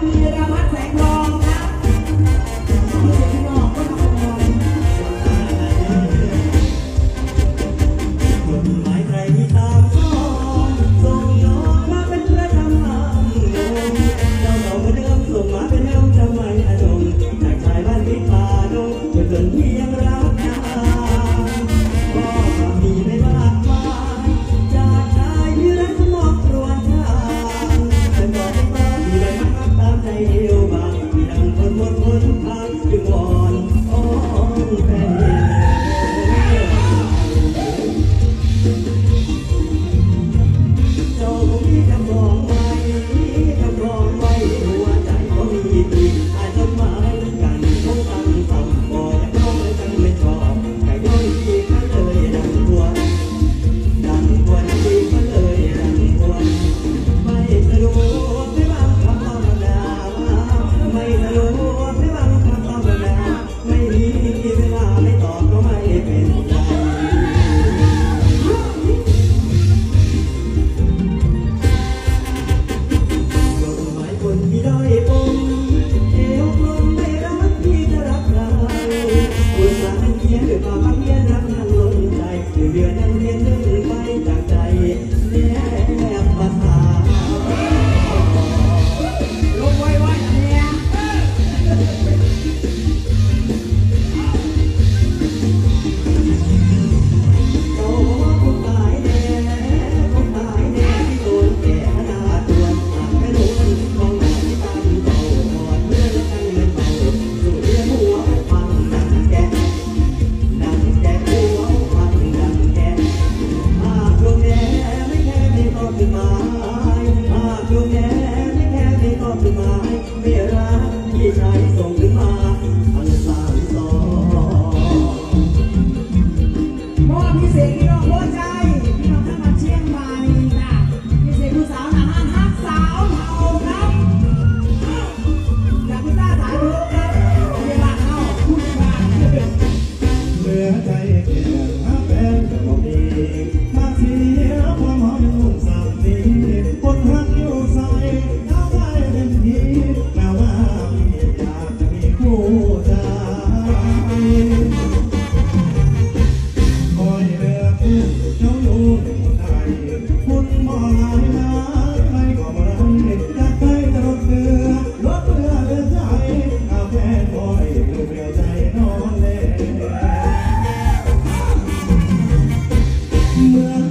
Yeah.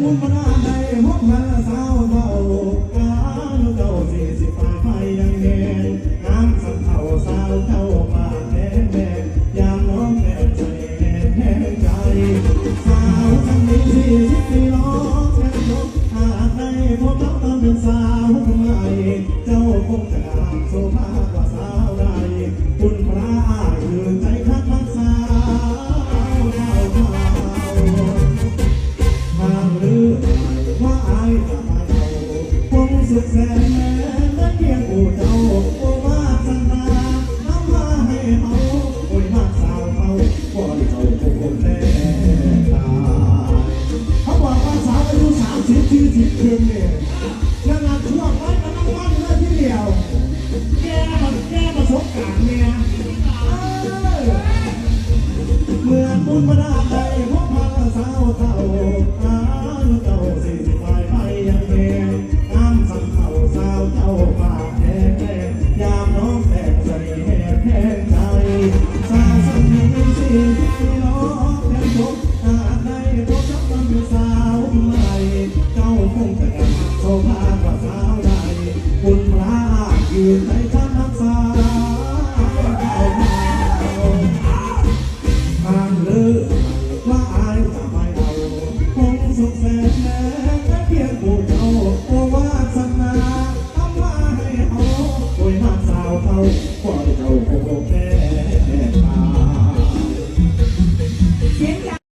มุ่งมาได้พบหาสาวเบา แสนแเพียงอู่เจ้าโอ้าสันนาน้ำมาให้เมาคนมาสาวเขากอนเขาคนแน่ตายเขาบอกว่าสาวอายุสามสิบสี่สิบเพิ่เนี่ย